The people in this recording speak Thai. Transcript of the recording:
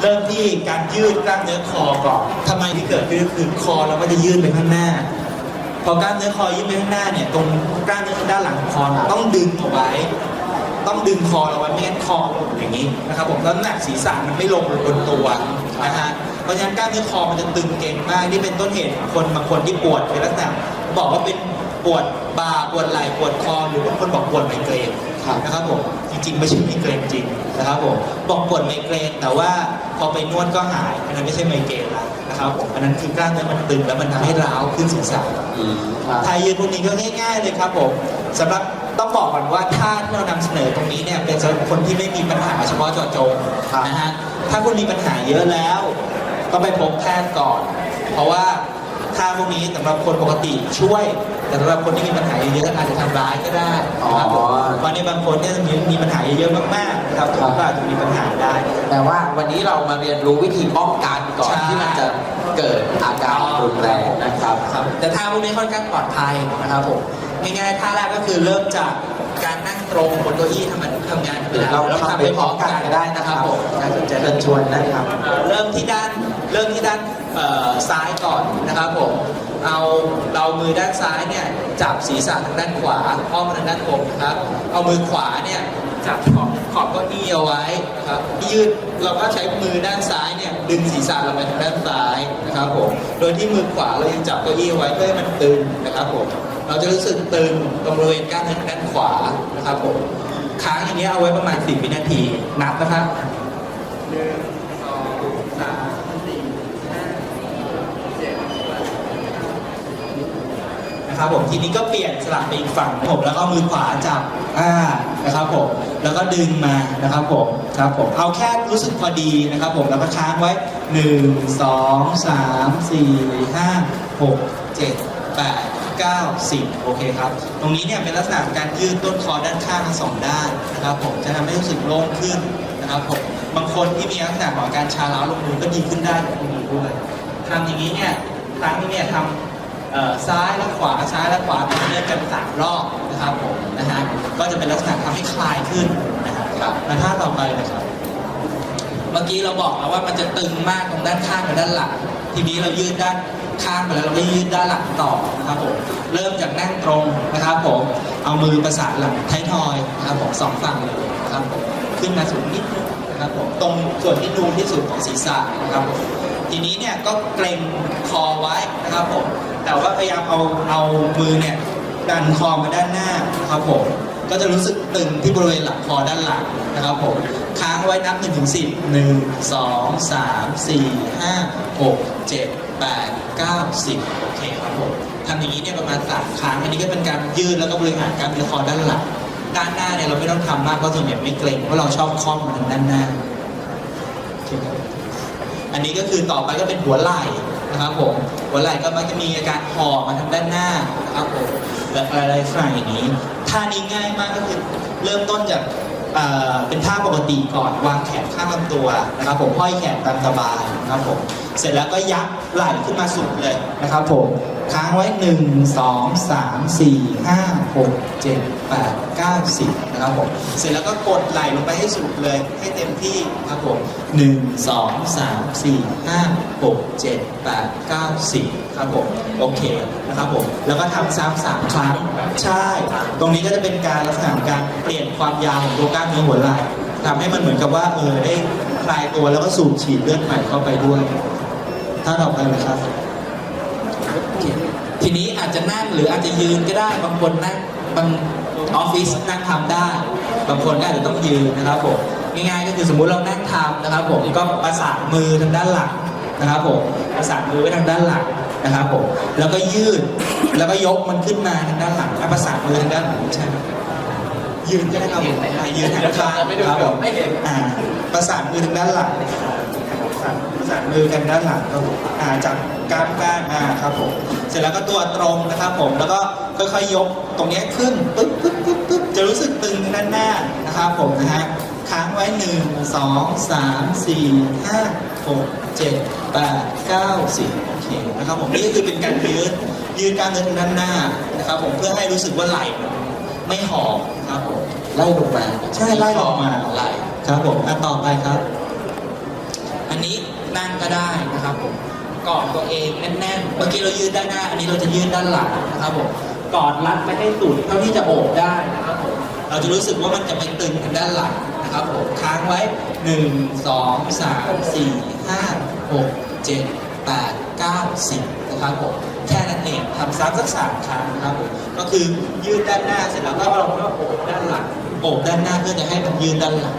เริ่มที่การยืดกล้ามเนื้อคอก่อนทำไมที่เกิดขึ้นก็คือคอเราก็จะยืดไปข้างหน้า พอกล้ามเนื้อคอยืดไปข้างหน้าเนี่ย ตรงกล้ามเนื้อด้านหลังของคอเนี่ยต้องดึงเอาไว้ ต้องดึงคอเราไว้ไม่งั้นคอหลุดอย่างนี้นะครับผมแล้วน้ำหนักศีรษะมันไม่ลงบนตัวนะฮะเพราะฉะนั้นกล้ามเนื้อคอมันจะตึงเก่งมากนี่เป็นต้นเหตุของคนบางคนที่ปวดเป็นลักษณะบอกว่าเป็นปวดบ่าปวดไหล่ปวดคอหรือบางคนบอกปวดไมเกรนครับนะครับผมจริงๆไม่ใช่ไมเกรนจริงนะครับผมบอกปวดไมเกรนแต่ว่า พอไปนวดก็หาย อันนั้นไม่ใช่ไมเกรนละนะครับผมอันนั้นคือกล้ามเนื้อมันตึงแล้วมันทำให้ร้าวขึ้นศีรษะอืมครับทายยืนพวกนี้ก็ง่าย ๆ เลยครับผมสำหรับต้องบอกก่อนว่าท่าที่เรานำเสนอตรงนี้เนี่ยเป็นสำหรับคนที่ไม่มีปัญหาเฉพาะเจาะจงครับนะฮะถ้าคุณมีปัญหาเยอะแล้วต้องไปพบแพทย์ก่อน เพราะว่า ท่าพวกนี้สำหรับคนปกติช่วย แต่สำหรับคนที่มีปัญหาเยอะๆอาจจะทำร้ายก็ได้นะครับผมอ๋อเพราะในบางคนเนี่ยมีมีปัญหาเยอะๆมากๆนะครับผมก็อาจจะมีปัญหาได้ แต่ว่าวันนี้เรามาเรียนรู้วิธีป้องกันก่อนใช่ ที่มันจะเกิดอาการรุนแรงนะครับ ครับแต่ท่าพวกนี้ค่อนข้างปลอดภัยนะครับผม ง่ายๆท่าแรกก็คือเริ่มจากการนั่งตรงบนเก้าอี้ทำงานทำงานธรรมดาเราแล้วทำไปพร้อมกันก็ได้นะครับผมน่าสนใจเชิญชวนนะครับเอ่อเริ่มที่ด้านเริ่มที่ด้านเอ่อซ้ายก่อนนะครับผมเอาเรามือด้านซ้ายเนี่ยจับศีรษะทางด้านขวาอ้อมมาทางด้านบนนะครับ เอามือขวาเนี่ยจับขอบขอบเก้าอี้เอาไว้นะครับยืดเราก็ใช้มือด้านซ้ายเนี่ยดึงศีรษะเราไปทางด้านซ้ายนะครับผมโดยที่มือขวาเรายังจับเก้าอี้เอาไว้เพื่อให้มันตึงนะครับผม เราจะรู้สึกตึงตรงบริเวณกล้ามเนื้อด้านขวานะครับผมค้างอย่างเงี้ยเอาไว้ประมาณ 10 วินาที นับนะครับหนึ่งสองสามสี่ห้าเจ็ดนะครับผมทีนี้ก็เปลี่ยนสลับไปอีกฝั่งผมแล้วก็มือขวาจับอ่านะครับผมแล้วก็ดึงมานะครับผมครับผมเอาแค่รู้สึกพอดีนะครับผมแล้วก็ค้างไว้หนึ่งสองสา มสี่ห้าหกเก้าสิบโอเคครับ ตรงนี้เนี่ยเป็นลักษณะการยืดต้นคอด้านข้างทั้งสองด้านนะครับผมจะทำให้รู้สึกโล่งขึ้นนะครับผมบางคนที่มีลักษณะของการชาล้าลงมือก็ดีขึ้นได้จากตรงนี้ด้วยทำอย่างนี้เนี่ยครั้งนี้เนี่ยทำซ้ายและขวาซ้ายและขวาต่อเนื่องกันสามรอบนะครับผมนะฮะก็จะเป็นลักษณะทำให้คลายขึ้นนะครับและท่าต่อไปนะครับเมื่อกี้เราบอกแล้วว่ามันจะตึงมากตรงด้านข้างกับด้านหลังทีนี้เรายืดด้าน ข้างไปแล้วเราก็ยืดด้านหลังต่อนะครับผมเริ่มจากนั่งตรงนะครับผมเอามือประสานหลังท้ายทอยนะครับผมสองฝั่งเลยนะครับผมขึ้นมาสูงนิดนึงนะครับผมตรงส่วนที่นูนที่สุดของศีรษะนะครับผมทีนี้เนี่ยก็เกรงคอไว้นะครับผมแต่ว่าพยายามเอาเอามือเนี่ยดันคอมาด้านหน้านะครับผมก็จะรู้สึกตึงที่บริเวณหลังคอด้านหลังนะครับผมค้างไว้นับ1ถึง10 1 2 3 4 5 6 7 8 9 10 โอเคครับผมทำอย่างนี้เนี่ยประมาณ 3 ครั้ง อันนี้ก็เป็นการยืดแล้วก็บริหารกล้ามเนื้อคอด้านหลัง ด้านหน้าเนี่ยเราไม่ต้องทำมากเพราะส่วนใหญ่ไม่เกร็งเพราะเราชอบคล่อมมาทางด้านหน้าโอเคอันนี้ก็คือต่อไปก็เป็นหัวไหล่นะครับผม หัวไหล่ก็มักจะมีอาการห่อมาทางด้านหน้านะครับผมและอะไรฝ่ายอย่างนี้ ท่านี้ง่ายมากก็คือเริ่มต้นจากเเป็นท่าปกติก่อนวางแขนข้างลำตัวนะครับผมห้อยแขนตามสบายนะครับผม เสร็จแล้วก็ยักไหล่ขึ้นมาสุดเลยนะครับผม ค้างไว้ 1 2 3 4 5 6 7 8 9 10นะครับผม เสร็จแล้วก็กดไหล่ลงไปให้สุดเลยให้เต็มที่ครับผม 1 2 3 4 5 6 7 8 9 10 ครับผม โอเคนะครับผม แล้วก็ทำซ้ำสามครั้ง ใช่ ตรงนี้ก็จะเป็นการลักษณะของการเปลี่ยนความยาวของตัวกล้ามเนื้อหัวไหล่ทำให้มันเหมือนกับว่าเออได้คลายตัวแล้วก็สูบฉีดเลือดใหม่เข้าไปด้วย ท่าต่อไปเลยครับ ทีนี้อาจจะนั่งหรืออาจจะยืนก็ได้ บางคนนั่งบางออฟฟิศนั่งทำได้ บางคนก็อาจจะต้องยืนนะครับผม ง่ายๆก็คือสมมุติเรานั่งทำนะครับ ผมก็ประสานมือทางด้านหลังนะครับผมประสานมือไว้ทางด้านหลังนะครับผม แล้วก็ยืด แล้วก็ยกมันขึ้นมาทางด้านหลังแล้วประสานมือทางด้านหลังใช่ไหมยืนก็ได้ครับผมอ่ายืนทางข้างครับผมอ่าประสานมือทางด้านหลัง ประสานมือกันด้านหลังครับผมอ่าจับกล้ามกล้ามอ่าครับผมเสร็จแล้วก็ตัวตรงนะครับผมแล้วก็ค่อยๆยกตรงเนี้ยขึ้นปึ๊บปึ๊บปึ๊บปึ๊บจะรู้สึกตึงด้านหน้านะครับผมนะฮะค้างไว้หนึ่งสองสามสี่ห้าหกเจ็ดแปดเก้าสิบโอเคนะครับผมนี่ก็คือเป็นการยืดยืดกล้ามเนื้อทางด้านหน้านะครับผมเพื่อให้รู้สึกว่าไหล่ไม่หอบครับผมไล่ลงมาใช่ไล่ออกมาไหล่ครับผมอันต่อไปครับอันน นั่งก็ได้นะครับผมกอดตัวเองแน่นๆ เมื่อกี้เรายืดด้านหน้า อันนี้เราจะยืดด้านหลังนะครับผมกอดรัดไปให้สุดเท่าที่จะโอบได้นะครับผมเราจะรู้สึกว่ามันจะไปตึงทางด้านหลังนะครับผมค้างไว้ 1 2 3 4 5 6 7 8 9 10นะครับผมแค่นั้นเองทำซ้ำสักสามครั้งนะครับผมก็คือยืดด้านหน้าเสร็จแล้วก็เราก็โอบด้านหลังโอบด้านหน้าเพื่อจะให้มันยืดด้านหลัง